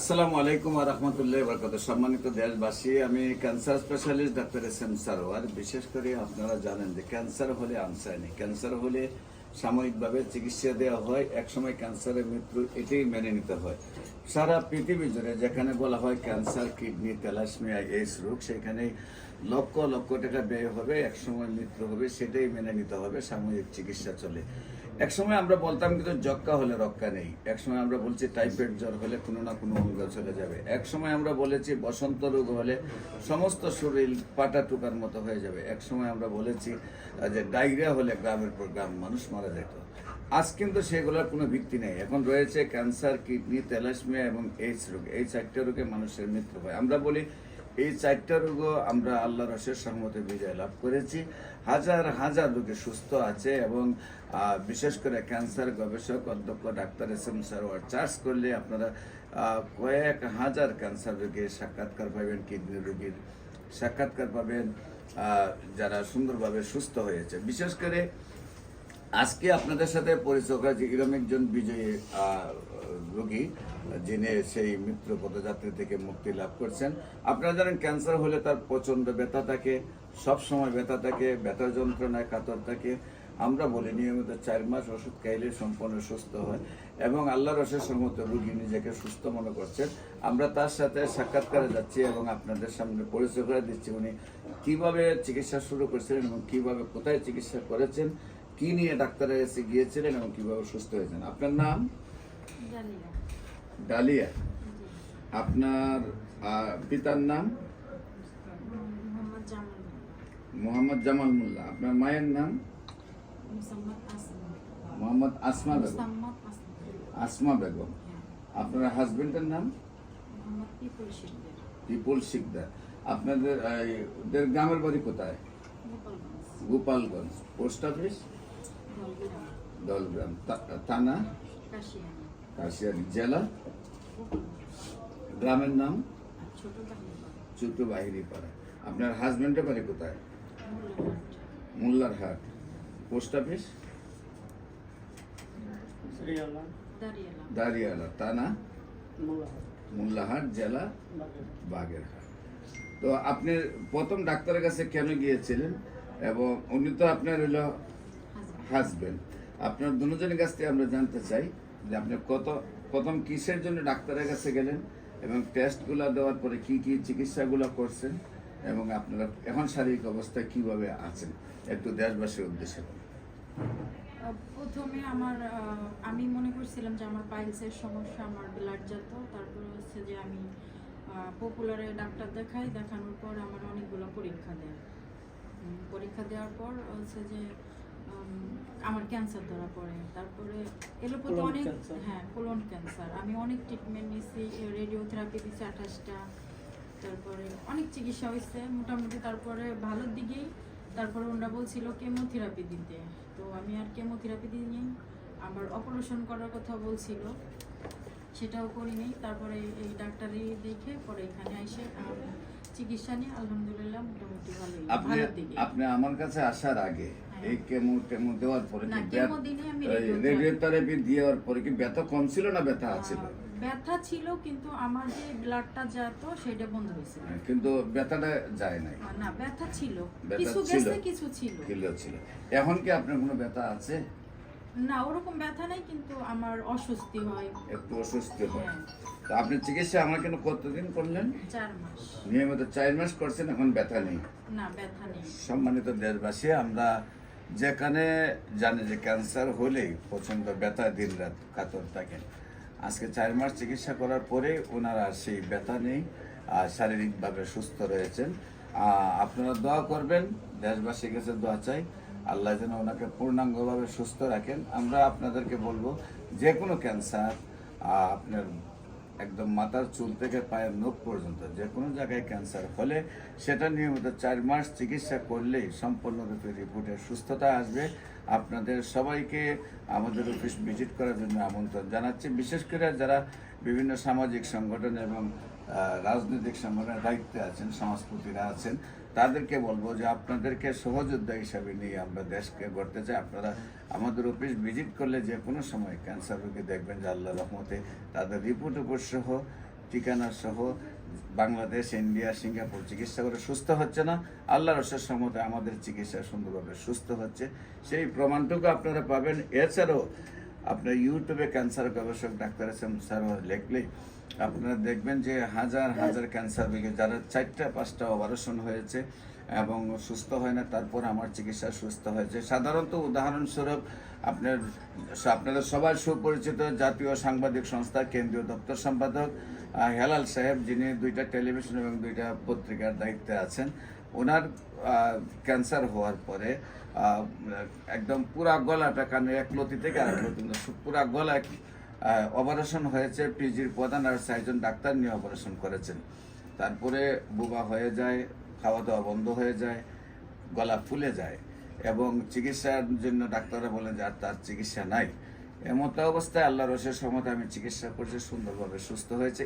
আসসালামু আলাইকুম রহমতুল্লাহ বরকত সম্মানিত দেশবাসী, আমি cancer specialist doctor S M Sarwar. বিশেষ করে আপনারা জানেন যে ক্যান্সার হলে আনসার। নেই ক্যান্সার হলে সাময়িকভাবে চিকিৎসা দেওয়া হয়, একসময় ক্যান্সারের মৃত্যু এটাই মেনে নিতে হয়। সারা পৃথিবী জুড়ে যেখানে বলা হয় ক্যান্সার, কিডনি তেলাসমিয়া এইস রোগ, সেখানে লক্ষ লক্ষ টাকা ব্যয় হবে, একসময় মৃত্যু হবে, সেটাই মেনে নিতে হবে, সাময়িক চিকিৎসা চলে। একসময় আমরা বলতাম কিন্তু যক্কা হলে রক্ষা নেই। একসময় আমরা বলছি টাইফয়েড জ্বর হলে কোনো না কোনো অঙ্গ চলে যাবে। একসময় আমরা বলেছি বসন্ত রোগ হলে সমস্ত শরীর পাটা টুকার মতো হয়ে যাবে। একসময় আমরা বলেছি যে ডায়রিয়া হলে গ্রামের পর গ্রাম মানুষ মারা যেত। আজ কিন্তু সেগুলোর কোনো ভিত্তি নেই। এখন রয়েছে ক্যান্সার, কিডনি তেলাসমিয়া এবং এইডস রোগ। এই চারটা রোগে মানুষের মৃত্যু হয়। আমরা বলি এই চারটা রোগও আমরা আল্লাহ রসের সম্মতে বিজয় লাভ করেছি। হাজার হাজার রোগী সুস্থ আছে এবং বিশেষ করে ক্যান্সার গবেষক, অধ্যক্ষ, doctor S M Sarwar charge করলে আপনারা কয়েক হাজার ক্যান্সার রোগীর সাক্ষাৎকার পাবেন, কিডনি রোগীর সাক্ষাৎকার পাবেন যারা সুন্দরভাবে সুস্থ হয়েছে। বিশেষ করে আজকে আপনাদের সাথে পরিচয় করা যে এরকম একজন বিজয়ী রোগী, যিনি সেই মৃত্যু পদযাত্রী থেকে মুক্তি লাভ করছেন। আপনারা জানেন, ক্যান্সার হলে তার প্রচণ্ড ব্যথা থাকে সবসময় ব্যথা থাকে ব্যথার যন্ত্রণায় কাতর থাকে। আমরা বলি নিয়মিত চার মাস ওষুধ খাইলে সম্পূর্ণ সুস্থ হয় এবং আল্লাহ রসের সম্মত রুগী নিজেকে সুস্থ মনে করছেন। আমরা তার সাথে সাক্ষাৎকারে যাচ্ছি এবং আপনাদের সামনে পরিচয় করে দিচ্ছি উনি কীভাবে চিকিৎসা শুরু করেছিলেন এবং কীভাবে কোথায় চিকিৎসা করেছেন, কি নিয়ে ডাক্তারের কাছে গিয়েছিলেন এবং কীভাবে সুস্থ হয়েছেন। আপনার নাম? ডালিয়া। আপনার পিতার নাম? মোহাম্মদ জামাল মোল্লা। আপনার মায়ের নাম? মোহাম্মদ আসমা বেগম। আসমা বেগম। আপনার হাজবেন্ডের নাম? পিপুল শিকদার। আপনাদের গ্রামের বাড়ি কোথায়? গোপালগঞ্জ। Post office? দলগ্রাম। থানা? কাশিয়ারি জেলা। গ্রামের নাম? ছোট বাহিনী পাড়া আপনার হাজবেন্ডের বাড়ি কোথায়? মোল্লার হাট পোস্ট অফিস? দাঁড়িয়ালা। দাঁড়িয়ালা থানা মোল্লাহাট জেলা? বাগেরহাট। তো আপনি প্রথম ডাক্তারের কাছে কেন গিয়েছিলেন? এবং উনি তো আপনার হাজবেন্ড হাজবেন্ড আপনার দুজনের কাছ থেকে আমরা জানতে চাই যে আপনি কত, প্রথম কিসের জন্য ডাক্তারের কাছে গেলেন এবং টেস্টগুলো দেওয়ার পরে কি কি চিকিৎসাগুলো করছেন এবং আপনারা এখন শারীরিক অবস্থায় কীভাবে আছেন? একটু দেশবাসীর উদ্দেশ্যে প্রথমে আমার আমি মনে করছিলাম যে আমার পাইলসের সমস্যা, আমার ব্লাড জাত তারপরে হচ্ছে যে আমি পপুলারে ডাক্তার দেখাই, দেখানোর পর আমার অনেকগুলো পরীক্ষা দেয়। পরীক্ষা দেওয়ার পর হচ্ছে যে আমার ক্যান্সার ধরা পড়ে। তারপরে এলোপতি Colon অনেক হ্যাঁ কোলন ক্যান্সার আমি অনেক ট্রিটমেন্ট নিয়েছি রেডিওথেরাপি দিচ্ছি আঠাশটা। তারপরে অনেক চিকিৎসা হয়েছে মোটামুটি তারপরে ভালোর দিকেই। তারপরে ওনারা বলছিল কেমোথেরাপি দিতে। তো আমি আর কেমোথেরাপি দিইনি। আবার অপারেশন করার কথা বলছিল। সেটাও করিনি। তারপরে এই ডাক্তারি দেখে পরে এখানে এসে চিকিৎসা নিয়ে আলহামদুলিল্লাহ মোটামুটি ভালোই। আপনি দিকে। আমার কাছে আসার আগে। এই কেমো টেমো দেওয়ার পরে না, কি দেওয়ার পরে কি ব্যথা কম ছিল না ব্যথা ব্যথা ছিল কিন্তু আমার যে ব্লাডটা যেত সেটা বন্ধ হয়েছিল। কিন্তু ব্যথাটা যায় নাই। না ব্যথা ছিল। কিছু গেছে কিছু ছিল ছিল। এখন কি আপনার কোনো ব্যথা আছে? না ওরকম ব্যথা নাই কিন্তু আমার অস্বস্তি হয়। একটু অস্বস্তি হয়। হ্যাঁ, তো আপনি চিকিৎসা আমার কেন কতদিন করলেন? চার মাস। নিয়মিত চার মাস করছেন এখন ব্যথা নেই। না ব্যথা নেই। সম্মানিত দেশবাসী আমরা যেখানে জানে যে ক্যান্সার হলেই প্রচণ্ড ব্যথা দিন রাত কাতর থাকেন। আজকে চার মাস চিকিৎসা করার পরে ওনারা সেই ব্যথা নেই শারীরিকভাবে সুস্থ রয়েছেন। আপনারা দোয়া করবেন, দেশবাসীর কাছে দোয়া চাই। আল্লাহ যেন ওনাকে পূর্ণাঙ্গভাবে সুস্থ রাখেন। আমরা আপনাদেরকে বলব, যে কোনো ক্যান্সার আপনার একদম মাথার চুল থেকে পায়ের নখ পর্যন্ত যে কোনো জায়গায় ক্যান্সার হলে সেটা নিয়মিত চার মাস চিকিৎসা করলেই সম্পূর্ণরূপে রিপোর্টে সুস্থতা আসবে। আপনাদের সবাইকে আমাদের অফিস ভিজিট করার জন্য আমন্ত্রণ জানাচ্ছি। বিশেষ করে যারা বিভিন্ন সামাজিক সংগঠন এবং রাজনৈতিক সংগঠনের দায়িত্বে আছেন সংস্কৃতিরা আছেন তাদেরকে বলব যে আপনাদেরকে সহযোদ্ধা হিসাবে নিয়ে আমরা দেশকে গড়তে চাই। আপনারা আমাদের অফিস ভিজিট করলে যে কোনো সময় ক্যান্সার রোগী দেখবেন যে আল্লাহ রহমতে তাদের রিপোর্ট উপর সহ ঠিকানা সহ বাংলাদেশ, ইন্ডিয়া, সিঙ্গাপুর চিকিৎসা করে সুস্থ হচ্ছে না। আল্লাহ রসের সম্মতে আমাদের চিকিৎসা সুন্দরভাবে সুস্থ হচ্ছে। সেই প্রমাণটুকু আপনারা পাবেন। এছাড়াও আপনার ইউটিউবে ক্যান্সার গবেষক, ডাক্তার এস এম সারোয়ার লিখলে আপনারা দেখবেন যে হাজার হাজার ক্যান্সার রোগী যারা চারটা, পাঁচটা অপারেশন হয়েছে এবং সুস্থ হয় না, তারপর আমার চিকিৎসা সুস্থ হয়েছে। সাধারণত উদাহরণস্বরূপ আপনার আপনারা সবাই সুপরিচিত জাতীয় সাংবাদিক সংস্থা, কেন্দ্রীয় দপ্তর সম্পাদক হেলাল সাহেব, যিনি দুইটা টেলিভিশন এবং দুইটা পত্রিকার দায়িত্বে আছেন, ওনার ক্যান্সার হওয়ার পরে একদম পুরা গলাটা কানে এক লতি থেকে পর্যন্ত পুরা গলা অপারেশন হয়েছে পিজির প্রধান আর চারজন ডাক্তার নিয়ে অপারেশন করেছেন। তারপরে বুবা হয়ে যায় খাওয়া দাওয়া বন্ধ হয়ে যায়, গলা ফুলে যায় এবং চিকিৎসার জন্য ডাক্তাররা বলেন যে আর তার চিকিৎসা নাই। এমতো অবস্থায় আল্লাহ রসের সময় আমি চিকিৎসা করছি, সুন্দরভাবে সুস্থ হয়েছে।